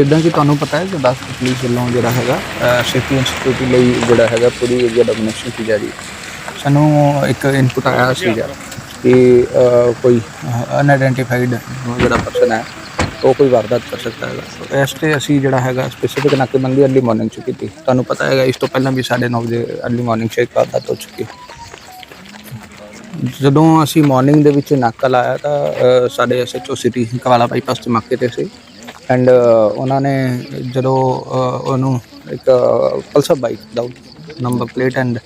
ਜਿੱਦਾਂ ਕਿ ਤੁਹਾਨੂੰ ਪਤਾ ਹੈ ਕਿ ਦੱਸ ਪੁਲਿਸ ਵੱਲੋਂ ਜਿਹੜਾ ਹੈਗਾ ਸੇਫਟੀ ਐਂਡ ਸਿਕਿਉਰਿਟੀ ਲਈ ਜਿਹੜਾ ਹੈਗਾ ਪੂਰੀ ਏਰੀਆ ਡੋਮੀਨੇਸ਼ਨ ਕੀਤੀ ਜਾ ਰਹੀ ਸਾਨੂੰ ਇੱਕ ਇਨਪੁਟ ਆਇਆ ਸੀਗਾ ਕਿ ਕੋਈ ਅਨਆਇਡੈਂਟੀਫਾਈਡ ਜਿਹੜਾ ਪਰਸਨ ਹੈ ਉਹ ਕੋਈ ਵਾਰਦਾਤ ਕਰ ਸਕਦਾ ਹੈਗਾ। ਇਸ ਤੇ ਅਸੀਂ ਜਿਹੜਾ ਹੈਗਾ ਸਪੈਸੀਫਿਕ ਨਾਕੇਬੰਦੀ ਅਰਲੀ ਮਾਰਨਿੰਗ ਚ ਕੀਤੀ। ਤੁਹਾਨੂੰ ਪਤਾ ਹੈਗਾ ਇਸ ਤੋਂ ਪਹਿਲਾਂ ਵੀ 9:30 ਵਜੇ ਅਰਲੀ ਮਾਰਨਿੰਗ ਚ ਇੱਕ ਵਾਰਦਾਤ ਹੋ ਚੁੱਕੀ ਜਦੋਂ ਅਸੀਂ ਮਾਰਨਿੰਗ ਦੇ ਵਿੱਚ ਨਾਕਾ ਲਾਇਆ ਤਾਂ ਅ, ਸਾਡੇ ਐਸਐਚਓ ਸਿਟੀ ਕਵਾਲਾ ਬਾਈਪਾਸ ਤੇ ਮੱਕੇ ਤੇ ਸੀ। ਐਂਡ uh, ਉਹਨਾਂ ਨੇ ਜਦੋਂ ਉਹਨੂੰ ਇੱਕ ਪਲਸਰ ਬਾਈਕ ਦਾ ਨੰਬਰ ਪਲੇਟ ਐਂਡ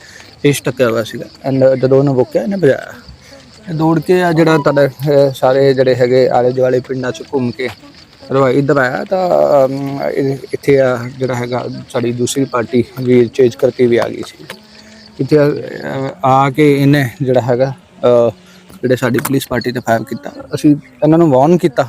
ਪੇਸ਼ ਟੱਕਿਆ ਹੋਇਆ ਸੀਗਾ। ਐਂਡ ਜਦੋਂ ਉਹਨੂੰ ਰੋਕਿਆ, ਇਹਨੇ ਭਜਾਇਆ। ਦੌੜ ਕੇ ਆ ਜਿਹੜਾ ਤੁਹਾਡੇ ਸਾਰੇ ਜਿਹੜੇ ਹੈਗੇ ਆਲੇ ਦੁਆਲੇ ਪਿੰਡਾਂ 'ਚ ਘੁੰਮ ਕੇ ਰਵਾਈ ਇੱਧਰ ਆਇਆ ਤਾਂ ਇੱਥੇ ਆ ਜਿਹੜਾ ਹੈਗਾ, ਸਾਡੀ ਦੂਸਰੀ ਪਾਰਟੀ ਵੀ ਚੇਂਜ ਕਰਕੇ ਵੀ ਆ ਗਈ ਸੀ। ਇੱਥੇ ਆ ਕੇ ਇਹਨੇ ਜਿਹੜਾ ਹੈਗਾ ਜਿਹੜੇ ਸਾਡੀ ਪੁਲਿਸ ਪਾਰਟੀ ਤੇ ਫਾਇਰ ਕੀਤਾ, ਅਸੀਂ ਇਹਨਾਂ ਨੂੰ ਵਾਰਨ ਕੀਤਾ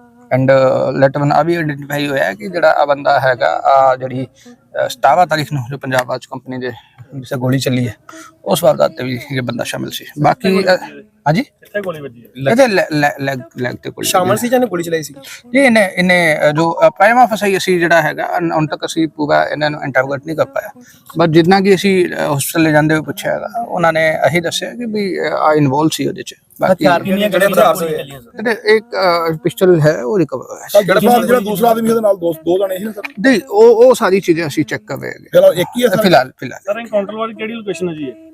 ਐਂਡ ਲੈਟ ਵਨ ਆ ਵੀ ਆਇਡੈਂਟੀਫਾਈ ਹੋਇਆ ਕਿ ਜਿਹੜਾ ਆ ਬੰਦਾ ਹੈਗਾ ਆ ਜਿਹੜੀ ਅ, 17 ਤਾਰੀਖ ਨੂੰ ਜੋ ਪੰਜਾਬ ਰਾਜ ਕੰਪਨੀ ਦੇ ਜਿਸੇ ਗੋਲੀ ਚੱਲੀ ਹੈ ਉਸ ਵਾਰਦਾਤ ਤੇ ਵੀ ਇਹ ਬੰਦਾ ਸ਼ਾਮਿਲ ਸੀ ਬਾਕੀ ਹਾਂਜੀ? ਕਿੱਥੇ ਗੋਲੀ ਵੱਜੀ ਹੈ? ਇਹਦੇ ਲੈਗ ਲੈਗ ਤੇ ਗੋਲੀ ਸ਼ਾਮਲ ਸੀ ਜਾਂ ਇਹਨੇ ਗੋਲੀ ਚਲਾਈ ਸੀ? ਜੀ ਇਹਨੇ ਇਹਨੇ ਜੋ ਪ੍ਰਾਈਮਾ ਫਸਾਈ ਅਸੀਂ ਜਿਹੜਾ ਹੈਗਾ ਹੁਣ ਤੱਕ ਅਸੀਂ ਪੂਰਾ ਇਹਨਾਂ ਨੂੰ ਇੰਟਰੋਗੇਟ ਨਹੀਂ ਕਰ ਪਾਇਆ। ਬਟ ਜਿੰਨਾ ਕਿ ਅਸੀਂ ਹਸਪੀਟਲ ਲੈ ਜਾਂਦੇ ਹੋਏ ਪੁੱਛਿਆ ਹੈਗਾ ਉਹਨਾਂ ਨੇ ਇਹੀ ਦੱਸਿਆ ਕਿ ਵੀ ਆ ਇਨਵੋਲਵ ਸੀ ਉਹਦੇ ਚ। ਬਾਕੀ ਕਿੰਨੀਆਂ ਜਿਹੜੇ ਹਥਿਆਰ ਸੀ? ਇਹਦੇ ਇੱਕ ਪਿਸਟਲ ਹੈ ਉਹ ਰਿਕਵਰ ਹੋਇਆ ਸੀ। ਗੜਫਾਲ ਜਿਹੜਾ ਦੂਸਰਾ ਆਦਮੀ ਉਹਦੇ ਨਾਲ ਦੋ ਦੋ ਜਣੇ ਸੀ ਨਾ ਸਰ? ਨਹੀਂ ਉਹ ਉਹ ਸਾਰੀ ਚੀਜ਼ਾਂ ਅਸੀਂ ਚੈੱਕ ਕਰ ਰਹੇ ਫਿਰ ਉਹ ਇੱਕ ਹੀ ਹੈ ਹਾਂ ਸਰ? ਫਿਲਹਾਲ ਫਿਲਹਾਲ। ਸਰ ਐਨਕਾਊਂਟਰ ਵਾਲੀ ਕਿਹੜੀ ਲੋਕੇਸ਼ਨ ਹੈ ਜੀ ਇਹ?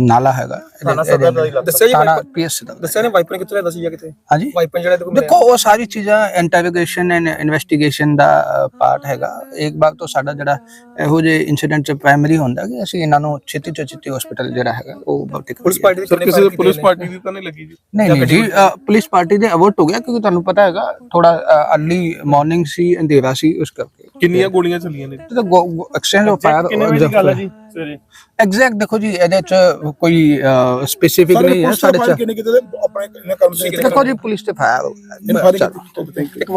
ਨਾਲਾ ਹੈਗਾ। ਦੱਸਿਆ ਜੀ ਥਾਣਾ ਪੀਐਸ ਦਾ। ਦੱਸਿਆ ਨੇ ਵਾਈਪਰ ਕਿੱਥੇ ਲੈਂਦਾ ਸੀ ਜਾਂ ਕਿਤੇ ਹਾਂਜੀ। ਵਾਈਪਰ ਜਿਹੜਾ ਦੇਖੋ ਦੇਖੋ ਉਹ ਸਾਰੀ ਚੀਜ਼ਾਂ ਇੰਟਰੋਗੇਸ਼ਨ ਐਂਡ ਇਨਵੈਸਟੀਗੇਸ਼ਨ ਦਾ ਪਾਰਟ ਹੈਗਾ। ਇੱਕ ਵਾਰ ਤੋਂ ਸਾਡਾ ਜਿਹੜਾ ਇਹੋ ਜਿਹੇ ਇਨਸੀਡੈਂਟ ਚ ਪ੍ਰਾਇਮਰੀ ਹੁੰਦਾ ਕਿ ਅਸੀਂ ਇਹਨਾਂ ਨੂੰ ਛੇਤੀ ਤੋਂ ਛੇਤੀ ਹਸਪੀਟਲ ਜਿਹੜਾ ਹੈਗਾ ਉਹ ਭਰਤੀ। ਪੁਲਿਸ ਪਾਰਟੀ ਦੇ ਕਿੰਨੇ ਕਿਸੇ ਪੁਲਿਸ ਪਾਰਟੀ ਦੀ ਤਾਂ ਨਹੀਂ ਲੱਗੀ ਜੀ? ਨਹੀਂ ਨਹੀਂ ਜੀ ਅ, ਪੁਲਿਸ ਪਾਰਟੀ ਦੇ ਅਵਰਟ ਹੋ ਗਿਆ ਕਿਉਂਕਿ ਤੁਹਾਨੂੰ ਪਤਾ ਹੈਗਾ ਥੋੜਾ ਅਰਲੀ ਮਾਰਨਿੰਗ ਸੀ ਅੰਧੇਰਾ ਸੀ ਉਸ ਕਰਕੇ। ਕਿੰਨੀਆਂ ਗੋਲੀਆਂ ਚੱਲੀਆਂ ਨੇ? ਤੇ ਐਕਸਚੇਂਜ ਆਫ ਕਿੰਨੇ ਵਜੇ ਗੱਲ ਹੈ ਜੀ? ਸਵੇਰੇ ਐਗਜ਼ੈਕਟ ਦੇਖੋ ਜੀ ਇਹਦੇ ਚ ਕੋਈ ਸਪੈਸੀਫਿਕ ਨਹੀਂ ਹੈ ਸਾਡੇ ਚ ਕਿੰਨੇ ਕਿਤੇ ਦੇ ਆਪਣੇ ਕੰਮ ਸੀ ਦੇਖੋ ਜੀ ਪੁਲਿਸ ਤੇ ਫਾਇਰ ਹੋ